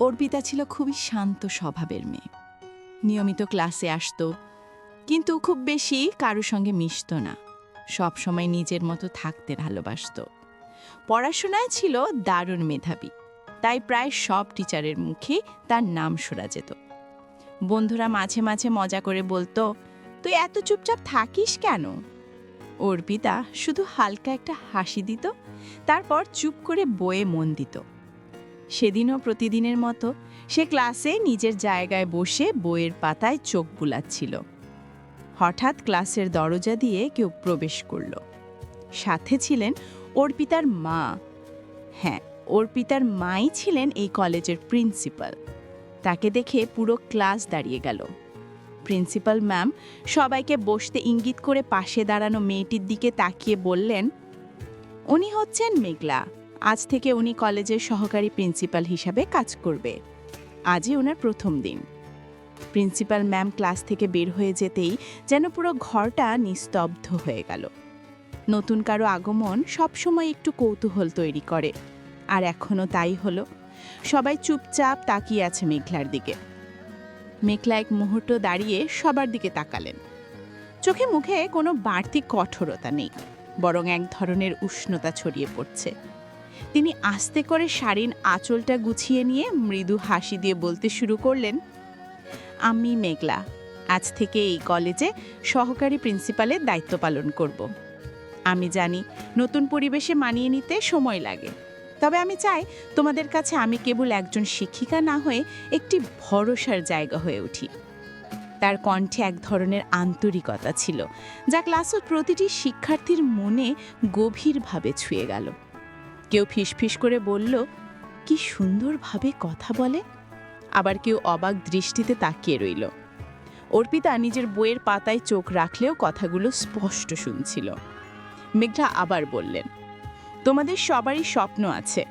অর্পিতা ছিল খুবই শান্ত স্বভাবের মেয়ে। নিয়মিত ক্লাসে আসতো, কিন্তু খুব বেশি কারও সঙ্গে মিশতো না। সব সময় নিজের মতো থাকতে ভালোবাসতো। পড়াশোনায় ছিল দারুণ মেধাবী, তাই প্রায় সব টিচারের মুখে তার নাম শোনা যেত। বন্ধুরা মাঝে মাঝে মজা করে বলতো, তুই এত চুপচাপ থাকিস কেন? অর্পিতা শুধু হালকা একটা হাসি দিত, তারপর চুপ করে বয়ে মন দিত। সেদিনও প্রতিদিনের মতো সে ক্লাসে নিজের জায়গায় বসে বইয়ের পাতায় চোখ বুলাচ্ছিল। হঠাৎ ক্লাসের দরজা দিয়ে কেউ প্রবেশ করল। সাথে ছিলেন অর্পিতার মা। হ্যাঁ অর্পিতার মাই ছিলেন এই কলেজের প্রিন্সিপাল। তাকে দেখে পুরো ক্লাস দাঁড়িয়ে গেল। প্রিন্সিপাল ম্যাম সবাইকে বসতে ইঙ্গিত করে পাশে দাঁড়ানো মেয়েটির দিকে তাকিয়ে বললেন, উনি হচ্ছেন মেঘলা। আজ থেকে উনি কলেজের সহকারী প্রিন্সিপাল হিসাবে কাজ করবে। আজই ওনার প্রথম দিন। প্রিন্সিপাল ম্যাম ক্লাস থেকে বের হয়ে যেতেই যেন পুরো ঘরটা নিস্তব্ধ হয়ে গেল। নতুন কারও আগমন সবসময় একটু কৌতূহল তৈরি করে। আর এখনও তাই হলো। সবাই চুপচাপ তাকিয়ে আছে মেঘলার দিকে। মেঘলা এক মুহূর্ত দাঁড়িয়ে সবার দিকে তাকালেন। চোখে মুখে কোনো বাড়তি কঠোরতা নেই। বরং এক ধরনের উষ্ণতা ছড়িয়ে পড়ছে। তিনি আস্তে করে শাড়ির আঁচলটা গুছিয়ে নিয়ে মৃদু হাসি দিয়ে বলতে শুরু করলেন, আমি মেঘলা, আজ থেকে এই কলেজে সহকারী প্রিন্সিপালের দায়িত্ব পালন করব। আমি জানি নতুন পরিবেশে মানিয়ে নিতে সময় লাগে, তবে আমি চাই তোমাদের কাছে আমি কেবল একজন শিক্ষিকা না হয়ে একটি ভরসার জায়গা হয়ে উঠি। তার কণ্ঠে এক ধরনের আন্তরিকতা ছিল, যা ক্লাসের প্রতিটি শিক্ষার্থীর মনে গভীরভাবে ছুঁয়ে গেল। কেউ ফিসফিস করে বলল, কি সুন্দরভাবে কথা বলে। আবার কেউ অবাক দৃষ্টিতে তাকিয়ে রইল। অর্পিতা নিজের বইয়ের পাতায় চোখ রাখলেও কথাগুলো স্পষ্ট শুনছিল। মেঘলা আবার বললেন, তোমাদের সবারই স্বপ্ন আছে।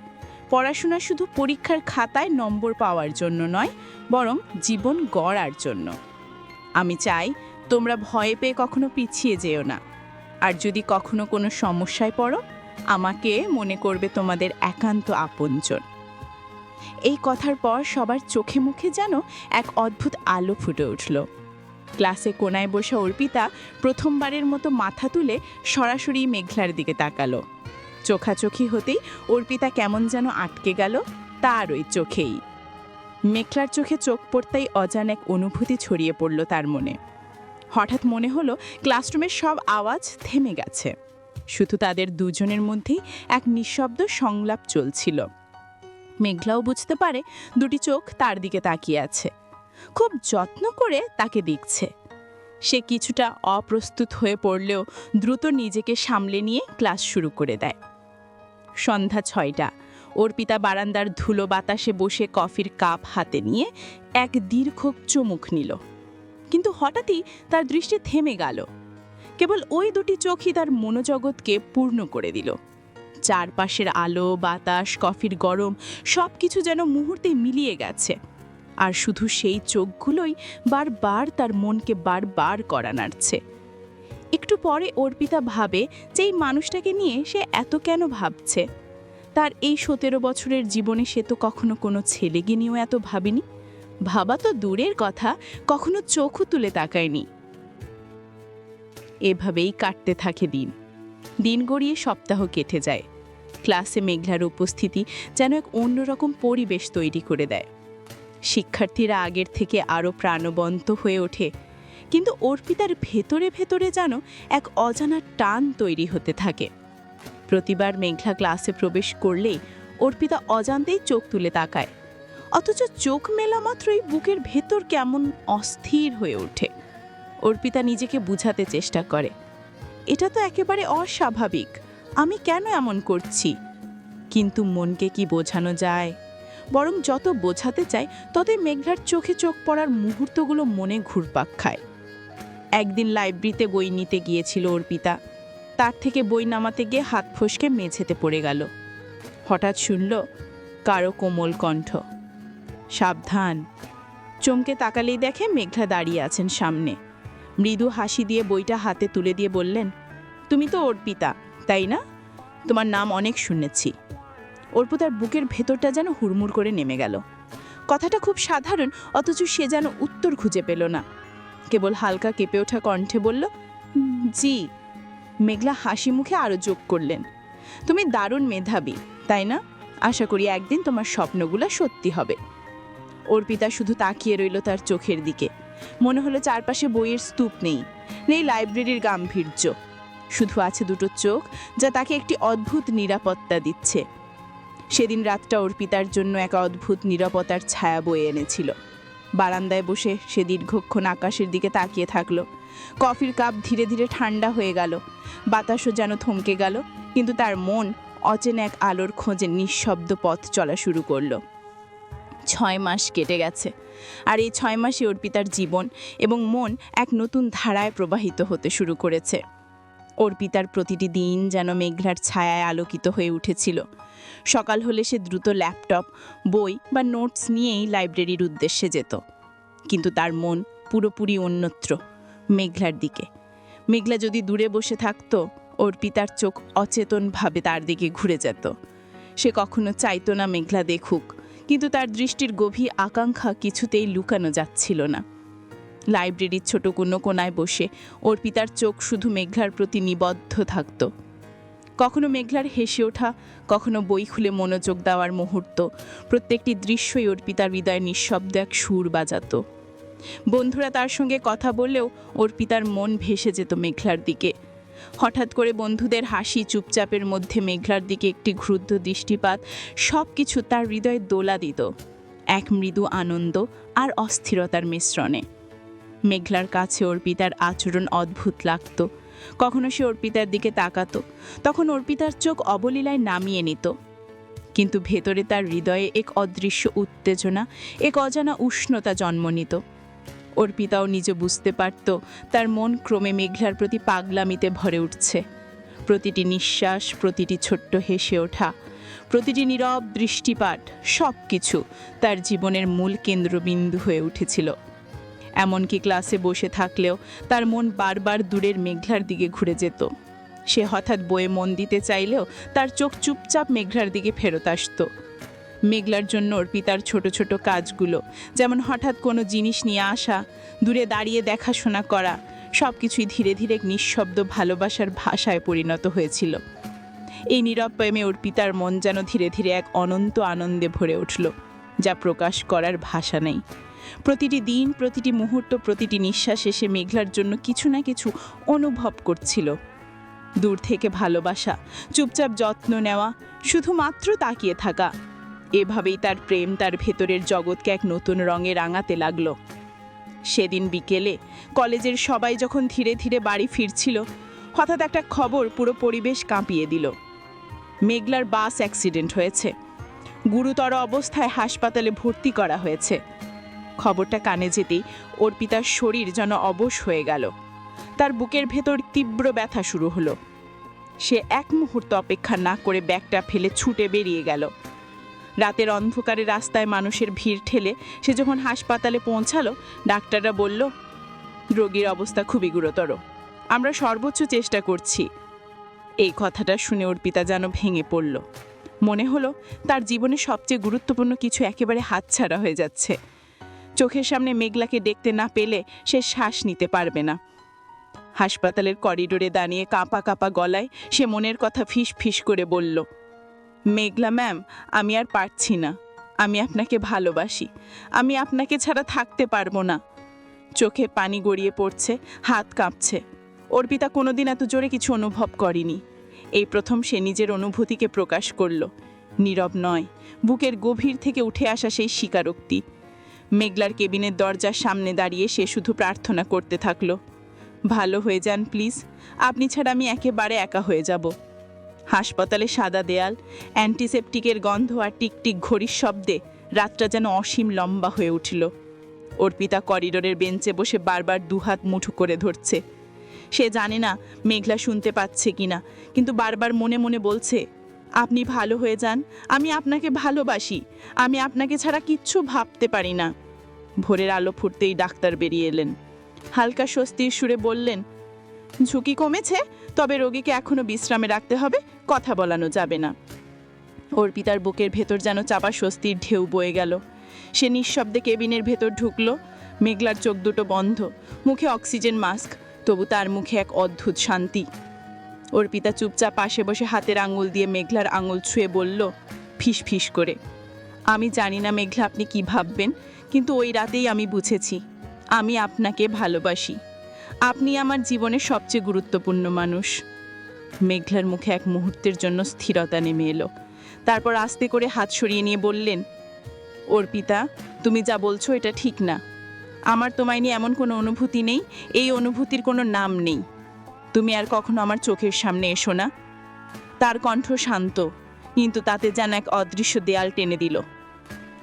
পড়াশোনা শুধু পরীক্ষার খাতায় নম্বর পাওয়ার জন্য নয়, বরং জীবন গড়ার জন্য। আমি চাই তোমরা ভয়ে পেয়ে কখনো পিছিয়ে যেও না। আর যদি কখনো কোনো সমস্যায় পড়ো আমাকে মনে করবে তোমাদের একান্ত আপনজন। এই কথার পর সবার চোখে মুখে যেন এক অদ্ভুত আলো ফুটে উঠল। ক্লাসে কোনায় বসা অর্পিতা প্রথমবারের মতো মাথা তুলে সরাসরি মেঘলার দিকে তাকালো। চোখাচোখি হতেই অর্পিতা কেমন যেন আটকে গেল তার ওই চোখেই। মেঘলার চোখে চোখ পড়তেই অজান এক অনুভূতি ছড়িয়ে পড়ল তার মনে। হঠাৎ মনে হলো ক্লাসরুমের সব আওয়াজ থেমে গেছে। শুধু তাদের দুজনের মধ্যেই এক নিঃশব্দ সংলাপ চলছিল। মেঘলাও বুঝতে পারে দুটি চোখ তার দিকে তাকিয়ে আছে। খুব যত্ন করে তাকে দেখছে। সে কিছুটা অপ্রস্তুত হয়ে পড়লেও দ্রুত নিজেকে সামলে নিয়ে ক্লাস শুরু করে দেয়। সন্ধ্যা ছয়টা। অর্পিতা বারান্দার ধুলো বাতাসে বসে কফির কাপ হাতে নিয়ে এক দীর্ঘ চমুক নিল। কিন্তু হঠাৎই তার দৃষ্টি থেমে গেল। কেবল ওই দুটি চোখই তার মনোজগৎকে পূর্ণ করে দিল। চারপাশের আলো, বাতাস, কফির গরম সব কিছু যেন মুহূর্তে মিলিয়ে গেছে। আর শুধু সেই চোখগুলোই বারবার তার মনকে বারবার করা নাড়ছে। একটু পরে অর্পিতা ভাবে যে এই মানুষটাকে নিয়ে সে এত কেন ভাবছে? তার এই সতেরো বছরের জীবনে সে তো কখনো কোনো ছেলেকে নিয়েও এত ভাবেনি। ভাবা তো দূরের কথা, কখনো চোখও তুলে তাকায়নি। এভাবেই কাটতে থাকে দিন। দিন গড়িয়ে সপ্তাহ কেটে যায়। ক্লাসে মেঘলার উপস্থিতি যেন এক অন্যরকম পরিবেশ তৈরি করে দেয়। শিক্ষার্থীরা আগের থেকে আরও প্রাণবন্ত হয়ে ওঠে, কিন্তু অর্পিতার ভেতরে ভেতরে যেন এক অজানা টান তৈরি হতে থাকে। প্রতিবার মেঘলা ক্লাসে প্রবেশ করলেই অর্পিতা অজান্তেই চোখ তুলে তাকায়। অথচ চোখ মেলা মাত্রই বুকের ভেতর কেমন অস্থির হয়ে ওঠে। অর্পিতা নিজেকে বুঝাতে চেষ্টা করে। এটা তো একেবারে অস্বাভাবিক। আমি কেন এমন করছি? কিন্তু মনকে কি বোঝানো যায়? বরং যত বোঝাতে চায় ততই মেঘলার চোখে চোখ পড়ার মুহূর্তগুলো মনে ঘুরপাক খায়। একদিন লাইব্রেরিতে বই নিতে গিয়েছিল অর্পিতা তার থেকে বই নামাতে গিয়ে হাত ফসকে মেঝেতে পড়ে গেল। হঠাৎ শুনল, কারও কোমল কণ্ঠ। সাবধান। চমকে তাকালেই দেখে মেঘলা দাঁড়িয়ে আছেন সামনে। মৃদু হাসি দিয়ে বইটা হাতে তুলে দিয়ে বললেন, তুমি তো অর্পিতা তাই না? তোমার নাম অনেক শুনেছি। অর্পিতার বুকের ভেতরটা যেন হুড়মুড় করে নেমে গেল। কথাটা খুব সাধারণ, অথচ সে যেন উত্তর খুঁজে পেল না। কেবল হালকা কেঁপে ওঠা কণ্ঠে বলল, জি। মেঘলা হাসি মুখে আরও যোগ করলেন, তুমি দারুণ মেধাবী, তাই না? আশা করি একদিন তোমার স্বপ্নগুলো সত্যি হবে। অর্পিতা শুধু তাকিয়ে রইল তার চোখের দিকে। মনে হলো চারপাশে বইয়ের স্তূপ নেই নেই লাইব্রেরির গাম্ভীর্য। শুধু আছে দুটো চোখ যা তাকে একটি অদ্ভুত নিরাপত্তা দিচ্ছে। সেদিন রাতটা অর্পিতার জন্য এক অদ্ভুত নিরাপত্তার ছায়া বয়ে এনেছিল। বারান্দায় বসে সে দীর্ঘক্ষণ আকাশের দিকে তাকিয়ে থাকল। কফির কাপ ধীরে ধীরে ঠান্ডা হয়ে গেল। বাতাসও যেন থমকে গেল, কিন্তু তার মন অচেনা এক আলোর খোঁজে নিঃশব্দ পথ চলা শুরু করল। ছয় মাস কেটে গেছে। আর এই ছয় মাসে অর্পিতার জীবন এবং মন এক নতুন ধারায় প্রবাহিত হতে শুরু করেছে। অর্পিতার প্রতিটি দিন যেন মেঘলার ছায়ায় আলোকিত হয়ে উঠেছিল। সকাল হলে সে দ্রুত ল্যাপটপ, বই বা নোটস নিয়েই লাইব্রেরির উদ্দেশ্যে যেত। কিন্তু তার মন পুরোপুরি অন্যত্র, মেঘলার দিকে। মেঘলা যদি দূরে বসে থাকতো অর্পিতার চোখ অচেতনভাবে তার দিকে ঘুরে যেত। সে কখনো চাইতো না মেঘলা দেখুক কিন্তু তার দৃষ্টির গভীর আকাঙ্ক্ষা কিছুতেই লুকানো যাচ্ছিল না। লাইব্রেরির ছোট কোনো কোনায় বসে অর্পিতার চোখ শুধু মেঘলার প্রতি নিবদ্ধ থাকত। কখনো মেঘলার হেসে ওঠা, কখনো বই খুলে মনোযোগ দেওয়ার মুহূর্ত, প্রত্যেকটি দৃশ্যই অর্পিতার হৃদয়ে নিঃশব্দ এক সুর বাজাতো। বন্ধুরা তার সঙ্গে কথা বললেও অর্পিতার মন ভেসে যেত মেঘলার দিকে। হঠাৎ করে বন্ধুদের হাসি চুপচাপের মধ্যে মেঘলার দিকে একটি ক্ষুদ্র দৃষ্টিপাত সব কিছু তার হৃদয়ে দোলা দিত এক মৃদু আনন্দ আর অস্থিরতার মিশ্রণে। মেঘলার কাছে অর্পিতার আচরণ অদ্ভুত লাগত। কখনো সে অর্পিতার দিকে তাকাতো, তখন অর্পিতার চোখ অবলীলায় নামিয়ে নিত। কিন্তু ভেতরে তার হৃদয়ে এক অদৃশ্য উত্তেজনা, এক অজানা উষ্ণতা জন্ম নিত। অর্পিতাও নিজে বুঝতে পারত, তার মন ক্রমে মেঘলার প্রতি পাগলামিতে ভরে উঠছে। প্রতিটি নিঃশ্বাস, প্রতিটি ছোট্ট হেসে ওঠা, প্রতিটি নীরব দৃষ্টিপাত সব কিছু তার জীবনের মূল কেন্দ্রবিন্দু হয়ে উঠেছিল। এমনকি ক্লাসে বসে থাকলেও তার মন বারবার দূরের মেঘলার দিকে ঘুরে যেত। সে হঠাৎ বয়ে মন দিতে চাইলেও তার চোখ চুপচাপ মেঘলার দিকে ফেরত আসতো। মেঘলার জন্য অর্পিতার ছোট ছোট কাজগুলো, যেমন হঠাৎ কোনো জিনিস নিয়ে আসা, দূরে দাঁড়িয়ে দেখাশোনা করা সব কিছুই ধীরে ধীরে নিঃশব্দ ভালোবাসার ভাষায় পরিণত হয়েছিল। এই নীরব প্রেমে অর্পিতার মন যেন ধীরে ধীরে এক অনন্ত আনন্দে ভরে উঠল, যা প্রকাশ করার ভাষা নেই। প্রতিটি দিন, প্রতিটি মুহূর্ত, প্রতিটি নিঃশ্বাস এসে মেঘলার জন্য কিছু না কিছু অনুভব করছিল। দূর থেকে ভালোবাসা, চুপচাপ যত্ন নেওয়া, শুধুমাত্র তাকিয়ে থাকা এভাবেই তার প্রেম তার ভেতরের জগৎকে এক নতুন রঙে রাঙাতে লাগল। সেদিন বিকেলে কলেজের সবাই যখন ধীরে ধীরে বাড়ি ফিরছিল, হঠাৎ একটা খবর পুরো পরিবেশ কাঁপিয়ে দিল। মেঘলার বাস অ্যাক্সিডেন্ট হয়েছে। গুরুতর অবস্থায় হাসপাতালে ভর্তি করা হয়েছে। খবরটা কানে যেতেই অর্পিতার শরীর যেন অবশ হয়ে গেল। তার বুকের ভেতর তীব্র ব্যথা শুরু হলো। সে এক মুহূর্ত অপেক্ষা না করে ব্যাগটা ফেলে ছুটে বেরিয়ে গেল। রাতের অন্ধকারে রাস্তায় মানুষের ভিড় ঠেলে সে যখন হাসপাতালে পৌঁছালো, ডাক্তাররা বলল, রোগীর অবস্থা খুবই গুরুতর। আমরা সর্বোচ্চ চেষ্টা করছি। এই কথাটা শুনে অর্পিতা যেন ভেঙে পড়ল। মনে হলো তার জীবনে সবচেয়ে গুরুত্বপূর্ণ কিছু একেবারে হাতছাড়া হয়ে যাচ্ছে। চোখের সামনে মেঘলাকে দেখতে না পেলে সে শ্বাস নিতে পারবে না। হাসপাতালের করিডোরে দাঁড়িয়ে কাঁপা কাঁপা গলায় সে মনের কথা ফিস ফিস করে বলল মেঘলা ম্যাম, আমি আর পারছি না। আমি আপনাকে ভালোবাসি। আমি আপনাকে ছাড়া থাকতে পারব না। চোখে পানি গড়িয়ে পড়ছে, হাত কাঁপছে। অর্পিতা কোনোদিন এত জোরে কিছু অনুভব করেনি। এই প্রথম সে নিজের অনুভূতিকে প্রকাশ করল। নীরব নয়, বুকের গভীর থেকে উঠে আসা সেই স্বীকারোক্তি। মেঘলার কেবিনের দরজার সামনে দাঁড়িয়ে সে শুধু প্রার্থনা করতে থাকল। ভালো হয়ে যান, প্লিজ। আপনি ছাড়া আমি একেবারে একা হয়ে যাব। হাসপাতালে সাদা দেয়াল অ্যান্টিসেপটিকের গন্ধ আর টিকটিক ঘড়ির শব্দে রাতটা যেন অসীম লম্বা হয়ে উঠল। অর্পিতা করিডোরের বেঞ্চে বসে বারবার দুহাত মুঠো করে ধরছে। সে জানে না মেঘলা শুনতে পাচ্ছে কিনা, কিন্তু বারবার মনে মনে বলছে, আপনি ভালো হয়ে যান, আমি আপনাকে ভালোবাসি, আমি আপনাকে ছাড়া কিচ্ছু ভাবতে পারি না। ভোরের আলো ফুটতেই ডাক্তার বেরিয়ে এলেন। হালকা স্বস্তির সুরে বললেন ঝুঁকি কমেছে, তবে রোগীকে এখনও বিশ্রামে রাখতে হবে, কথা বলানো যাবে না। অর্পিতার বুকের ভেতর যেন চাপা স্বস্তির ঢেউ বয়ে গেল। সে নিঃশব্দে কেবিনের ভেতর ঢুকলো। মেঘলার চোখ দুটো বন্ধ, মুখে অক্সিজেন মাস্ক, তবু তার মুখে এক অদ্ভুত শান্তি। অর্পিতা চুপচাপ পাশে বসে হাতের আঙুল দিয়ে মেঘলার আঙুল ছুঁয়ে বলল, ফিস ফিস করে, আমি জানি না মেঘলা আপনি কি ভাববেন, কিন্তু ওই রাতেই আমি বুঝেছি। আমি আপনাকে ভালোবাসি। আপনি আমার জীবনের সবচেয়ে গুরুত্বপূর্ণ মানুষ। মেঘলার মুখে এক মুহূর্তের জন্য স্থিরতা নেমে এলো। তারপর আস্তে করে হাত সরিয়ে নিয়ে বললেন, অর্পিতা, তুমি যা বলছো এটা ঠিক না। আমার তোমায় নিয়ে এমন কোনো অনুভূতি নেই, এই অনুভূতির কোনো নাম নেই। তুমি আর কখনো আমার চোখের সামনে এসো না। তার কণ্ঠ শান্ত, কিন্তু তাতে যেন এক অদৃশ্য দেয়াল টেনে দিল।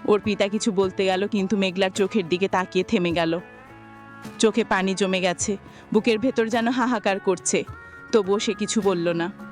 অর্পিতা কিছু বলতে গেল, কিন্তু মেঘলার চোখের দিকে তাকিয়ে থেমে গেল। চোখে পানি জমে গেছে বুকের ভেতর যেন হাহাকার করছে। তবুও সে কিছু বলল না।